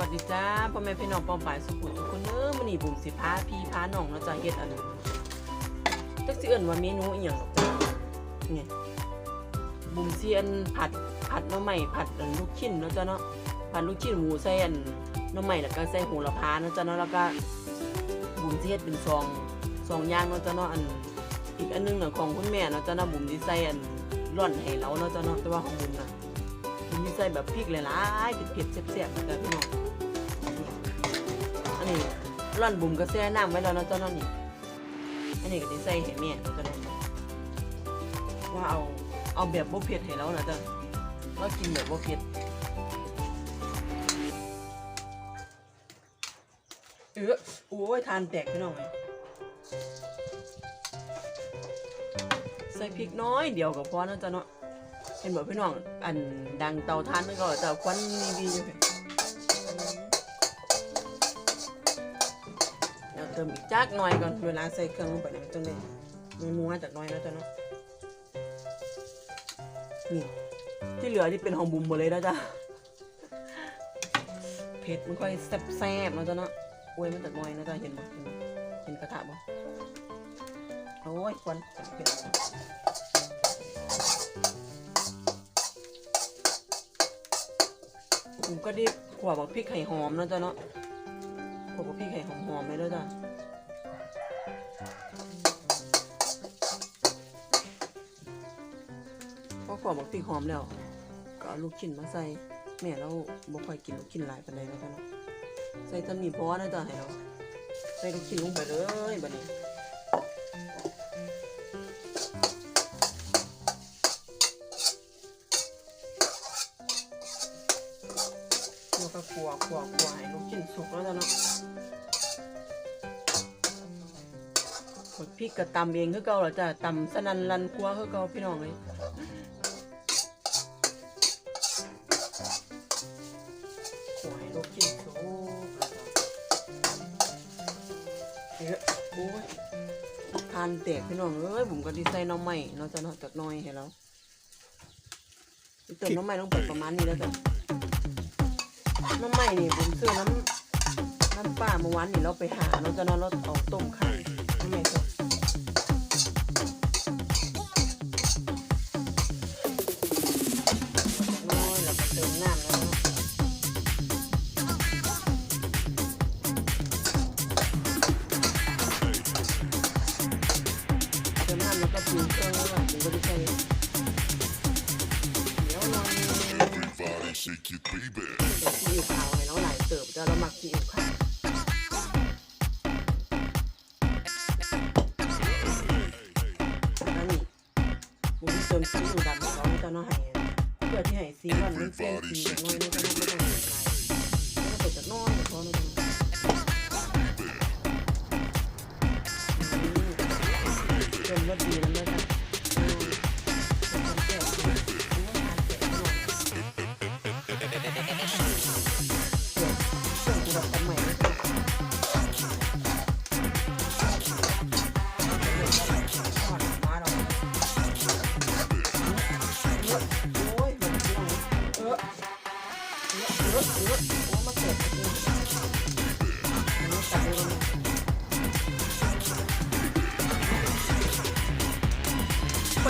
วัสดีจ้าพ่อแม่พี่น้องปองป่ายสุขุทุกคนเด้อมื้อนี้บุ๋มสิพาพี่พาน้องเนาจะเฮ็ดอันจักสิเอิ้นว่าเมนูอีหยังดอกจ้ะนี่บุ๋มสิอันผัดผัดหน่อไม้ผัดอันลูกชิ้นเนาะจ้ะเนาะผัดลูกชิ้นหมูใส่อันหน่อไม้แล้วก็ใส่โหระพาเนาะจ้ะเนาะแล้วก็บุ๋มสิเฮ็ดเป็นซองซองย่างเนาะจ้ะเนาะอันอีกอันหนึงน่ะของคุณแม่เนาะจ้ะเนาะบุ๋มสิใส่อันร่อนให้เราเนาะจ้ะเนาะแต่ว่าของบุ๋มน่ะ มีใส่แบบพริกหลายๆเผ็ดๆแซ่บๆแต่พี่น้องอันนี้ร่อนบุ่มก็แช่น้ำไว้แล้วนะเจ้าเนาะนี่อันนี้ก็จะใส่ให้แม่เนาะเจ้าเนาะว่าเอาเอาแบบบ่เผ็ดให้แล้วนะเจ้าเรากินแบบบ่เผ็ดเออโอ้ยทานแตกพี่น้องเลยใส่พริกน้อยเดียวก็พอนะเจ้าเนาะ เห็นบอกพี่น้องอันดังเตาถ่านนั่นก็แต่ควันมีวีอยู่เดี๋ยวเติมอีกจักหน่อยก่อนเวลาใส่เครื่องลงไปเนี่ยมันจะเลยนัวจากหน่อยแล้วจ้ะเนาะนี่ที่เหลือที่เป็นของบุมหมดเลยแล้วจ้ะเผ็ดมันค่อยแซ่บๆแล้วจ้ะเนาะอ้ยมันจากหน่อยนะจ้ะเห็นบ่เห็นบ่เห็นกระทะบ่โอ้ยควันเผ็ด ผมก็ได้ขวบบักพริกไข่หอมนะจ๊ะเนาะขวบบักพริกไข่หอมหอมๆเลยด้วจ้ะพอขวบบักพริกหอมแล้ว ก็เอาลูกชิ้นมาใส่แม่เราบ่ค่อยกินลูกชิ้นหลายปานใดแล้วจ้ะเนาะใส่ตำหนิพอนะจ๊ะให้เราใส่ลูกชิ้นลงไปเลยบัดนี้ พริกกับตำเองคือเก่าเหรอจ้ะตำสนันรันครัวคือเก่าพี่น้องเลยขัวให้ลูกชิ้นสุกแล้วเอ๊ะโอ้ยทานแตกพี่น้องเอ้ยบุ๋มก็ดีใส่หน้องใหม่เนาะจ้ะเนาะจากน้อยให้แล้วเติมน้ำใหม่ลงไปประมาณนี้แล้วจ้ะน้ำใหม่นี่ผมซื้อน้ำน้ำป้าเมื่อวานนี่เราไปหาเราจะนอนเราเอาต้มข่น้ ให้เราหลายเติบจะเราหมักซีอิ๊วขาวแล้วนี่ผมเติมซีอิ๊วดำให้เราไม่ต้องเอาให้เพื่อที่ให้สีมันมันเปลี่ยนสีน้อย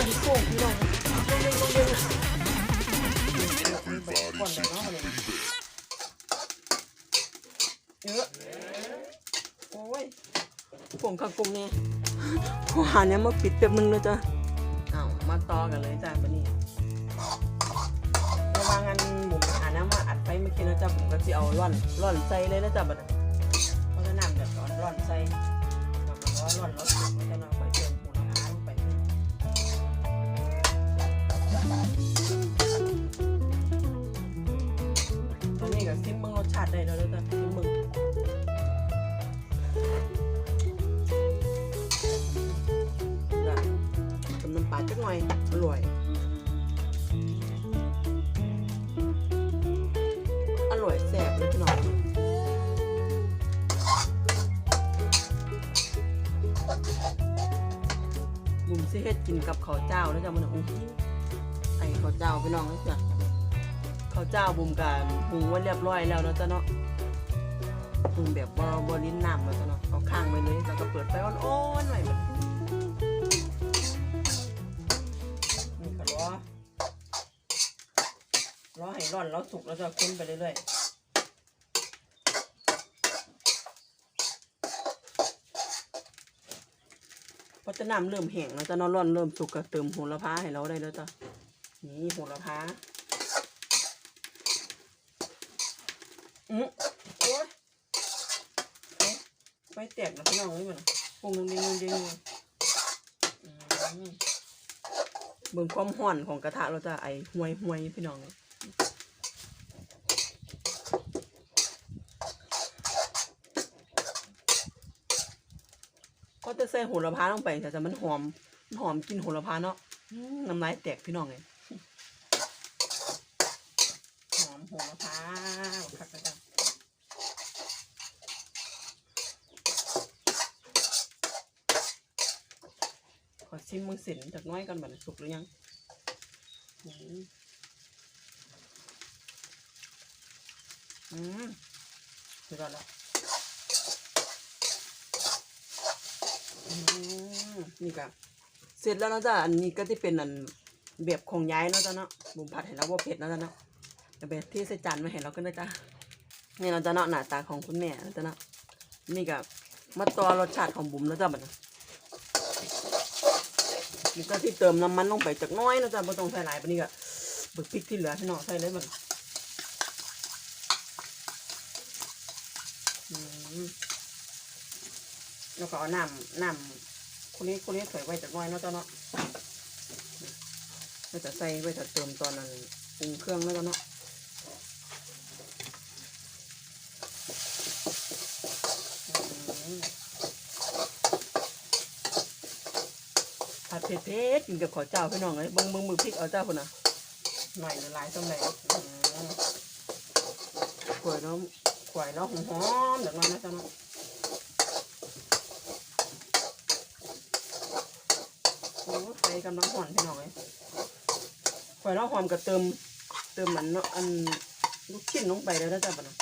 ไปโค้พี่น้องลงเร็วลงเร็วก่อนเลยเนะเลยเยอะโอ้ยผงข้าวกลมเนี่ยผู้หัวเนี่ยมาปิดแป๊บนึงเลยจ้ะเอามาต่อกันเลยจ้ะวันนี้ระว่างงานหมุนหาเน้ำมาอัดไปเมื่อกี้นะจ๊ะผมก็จะเอาร่อนร่อนใส่เลยนะจ๊ะบัดนี้ ร่อยแซ่บเลยพี่น้องบุ๋มซิเฮ็ดกินกับข้าวเจ้าแล้วจ้ะมันอุ้ยไอ้ข้าวเจ้าพี่น้องแล้วจ้ะข้าวเจ้าบุมกันปรุงไว้เรียบร้อยแล้วเนาะจ้ะเนาะปรุงแบบบ่บ่ลิ้นน้ำเนาะจ้ะเนาะเอาข้างไว้เลยแล้วก็เปิดไฟอ่อนๆหน่อยมันนี่ รอให้ร้อนแล้วสุกแล้วจะค้นไปเรื่อยๆพอจะน้ำเริ่มแห้งแล้วจะนาะร้อนเริ่มสุกก็เติมโหระพาให้เราได้แล้วจ้ะนี่โหระพาอืมโอ้ยไม่แตกนะพี่น้องนี่มันปรุงเด้งเด้งๆอืมเบิ่งความห่อนของกระทะเราจะไอห่วยห่วยพี่น้องก็จะ ใส่โหระพาลงไปแต่จะมันหอมมันหอมกลินโหระพาเนาะอืมน้ำลายแตกพี่น้องเลยหอมโหระพาคักกระจังขอชิมมึงสินจากน้อยก่อนบัดนี้สุกหรือยังอืมอืมเดี๋ยวก่อนละอืม นี่ก็เสร็จแล้วเนาะจ้ะอันนี้ก็ที่เป็นอันแบบของย้ายเนาะจ้ะเนาะบุมผัดเห็นแล้วว่าเผ็ดเนาะจ้ะเนาะแต่แบบที่ใส่จานมาเห็นเราก็นะจ้ะนี่เราจะเนาะหน้าตาของคุณแม่เนาะจ้ะเนาะนี่ก็มาต่อรสชาติของบุ๋มแล้วจ้ะบัดนี้นี่ก็ที่เติมน้ำมันลงไปจากน้อยนะจ๊ะไม่ต้องใส่หลายปนนี้ก็บิกพริกที่เหลือพี่น้อใส่เลยมันอืม แล้วก็เอาน้ำน้ำคนนี้คนนี้ใส่ไว้จากหน้อยเนาะจ๊ะเนาะเราจะใส่ไว้ถ้าเติมตอนนั้นปรุงเครื่องแล้วก็เนาะอืมผัดเผ็ดเผ็ดกินกับข้าวเจ้าพี่น้องเลยเบิ้งเบิ้งมือพริกเอาเจ้าคนน่ะหน่อยละลายตรงไหนอืมกล้วยเน้องกล้วยเน้องหอมๆแบบนั้นนะจ๊ะเนาะ โอ้ไฟกำลังหอนพี่น้องเลยกล้วยเน้อหอมกับเติม เติมเหมันเนอันลูกชิ้นลงไปแล้วนะจ๊ะปะนะ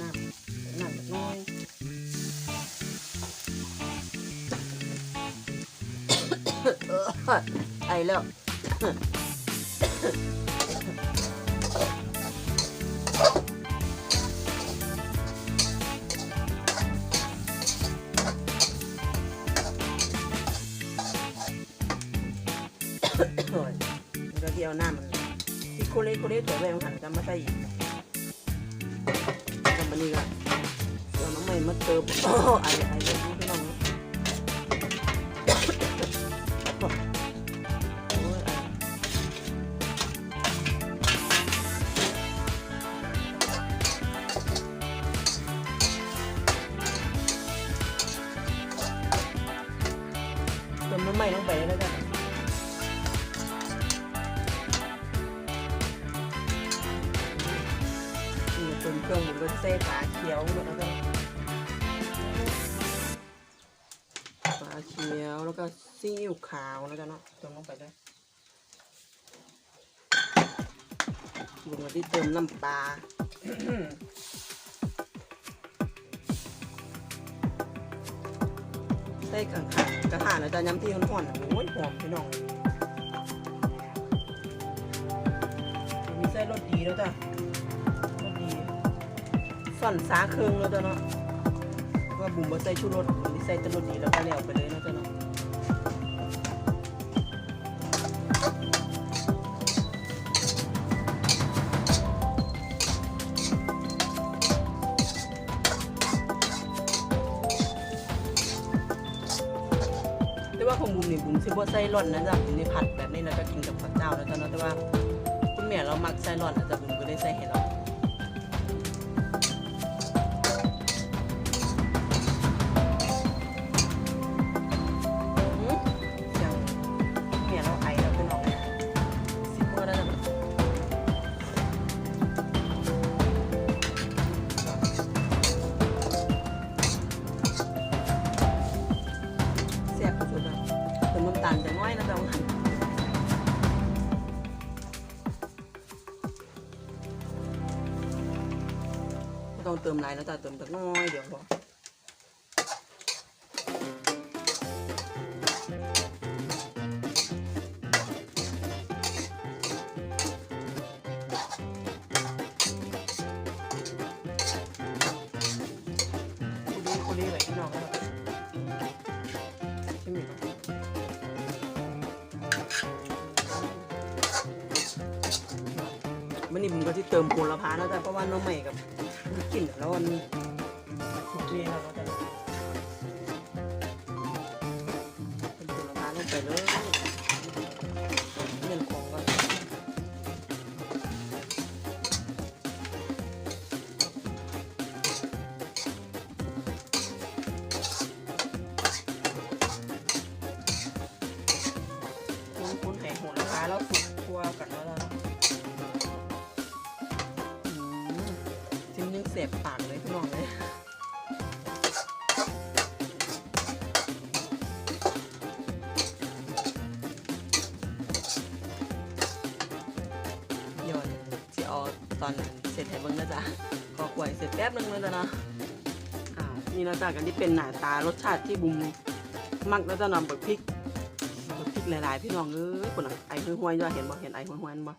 น้ำน้ำน้อยไอแล้ว มันก็เดียวหน้ามันที่โคเล่โคเล่ตัวแววหันกันมาใส่อีกกับมันนี่ก็เดี๋ยวน้องใหม่มาเติมไอไอ เขียวแล้วก็ซีอิ๊วขาวแล้วกันเนาะเติมลงไปเลยบุญมาที่เติมน้ำปลาใส่ขังขังกระถางแล้วจะย้ำที่ห่อนๆโอ้ยหอมพี่น้องมีไส้รสดีแล้วจ้ะรสดีส่อนสาเครื่องแล้วจ้ะเนาะ ว่าบุ๋มมาใส่ชูรสมีใส่แตรสดีแล้วก็แล้วไปเลยนะจ้ะเนาะแต่ว่าของบุ๋มนี่บุ๋มซื้อว่าไส้ร่อนนะจ๊ะบุ๋มนี่ผัดแบบนี้แล้วก็กินกับข้าวเจ้าแล้วจ้ะเนาะแต่ว่า คุณแม่เรามักไส้ร่อนนะจ๊ะบุ๋มก็เลยใส่ให้เรา ต่างจากน้อยนะจ๊ะต้องเติมไรแล้วจ้ะเติมจากน้อยเดี๋ยวพอคนนี้คนนี้เลยพี่น้อง นี่ผมก็ที่เติมโหระพาแล้วแต่เพราะว่าน้องใหม่กับกลิ่นแล้วมันโอเรีแล้วแต่ เอนเสร็จให้เบิ่งนะจ๊ะขอกล้วยเสร็จแป๊บนึงเลยจ้ะเนาะอ่านี่นะจ๊ะกันที่เป็นหน้าตารสชาติที่บุมมักแล้วจะนำบักพริกพริกหลายๆพี่น้องเอ้ยคนน่ะไอ้ห้วยๆจ้ะเห็นบ่เห็นไอ้ห้วยๆนั่นบ่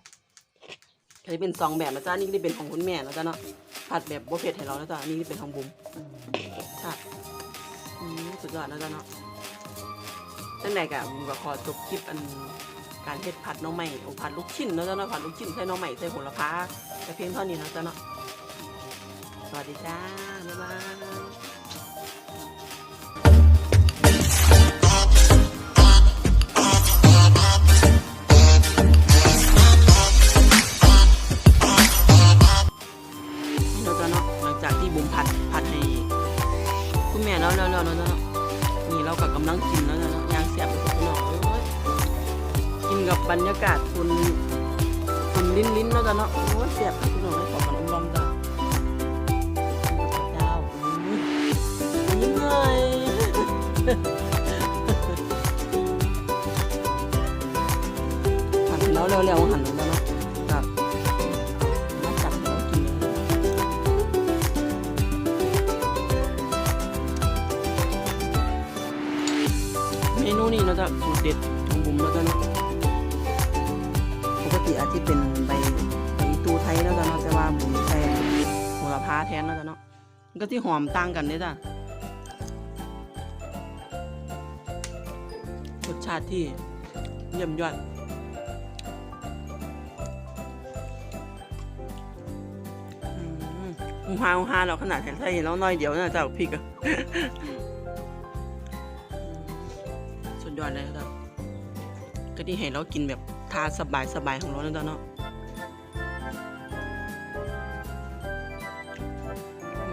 อันนี้เป็นสองแบบนะจ๊ะนี่ก็เป็นของคุณแม่นะจ๊ะเนาะผัดแบบบ่เผ็ดให้เรานะจ๊ะนนี่เป็นของบุ๋มใช่อืมสุดยอดนะจ๊ะเนาะจังไดกะบุ๋มก็ขอจบคลิปอัน การเฮ็ดผัดน้องใหม่โอ้ผัดลูกชิ้นนะจ๊ะเนาะผัดลูกชิ้นใส่น้องใหม่ใส่โหระพาแต่เพียงเท่านี้นะจ๊ะเนาะสวัสดีจ้าบ๊ายบายแล้วจ๊ะเนาะหลังจากที่บ่มผัดผัดให้คุณแม่แล้วแล้วแล้วแล้วนี่เราก็กำลังกินแล้วเนาะยางเสียบไปกับพี่น้องเอ้ย กินกับบรรยากาศคุณคุณลิ้นลิ้นแล้วจ๊ะเนาะโอ้เสียบกับพี่องให้ขอกันลอมจ้ะกินกับข้าวเจ้ายิ้มเลยหันแล้วเร็วๆหันแล้วเนาะครับมาจับแล้วกินเมนูนี้เราจะสูตรเด็ด ปกติอาจจะเป็นใบใบตูไทยแล้วกันเนาะแต่ว่าบุ๋มใส่โหระพาแทนแล้วกันเนาะมันก็ที่หอมต่างกันเนี่ยจ้ะรสชาติที่เยี่ยมยอดอืมอุฮาอุฮาเราขนาดเห็นใส่แล้วน้อยเดียวนะเจ้าพริกอะสุดยอดเลยครับก็ที่เห็นเรากินแบบ ทานสบายสบายๆของเราแล้วเนาะ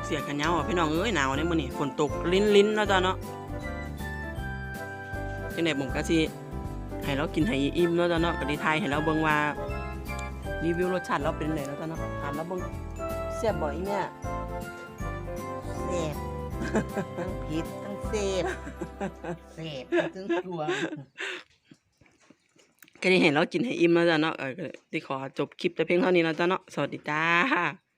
เสียกันยาวอะพี่น้องเอ้ยหนาวเนี่ยมื้อนี้ฝนตกลิ้นลิ้นๆแล้วจ้ะเนาะจังได๋ผมก็สิให้เรากินให้อิ่มแล้วจ้ะเนาะก็ดีทายให้เราเบิ่งว่ารีวิวรสชาติเราเป็นไงแล้วจ้ะเนาะถามเราเบิ่งเสียบบ่อีแม่เสพทั้งผิดทั้งเสพเสพทั้งกลัว ก็ได้เห็นเรากินให้อิ่มแล้วจ้ะเนาะเออได้ขอจบคลิปแต่เพียงเท่านี้แล้วจ้ะเนาะสวัสดีจ้า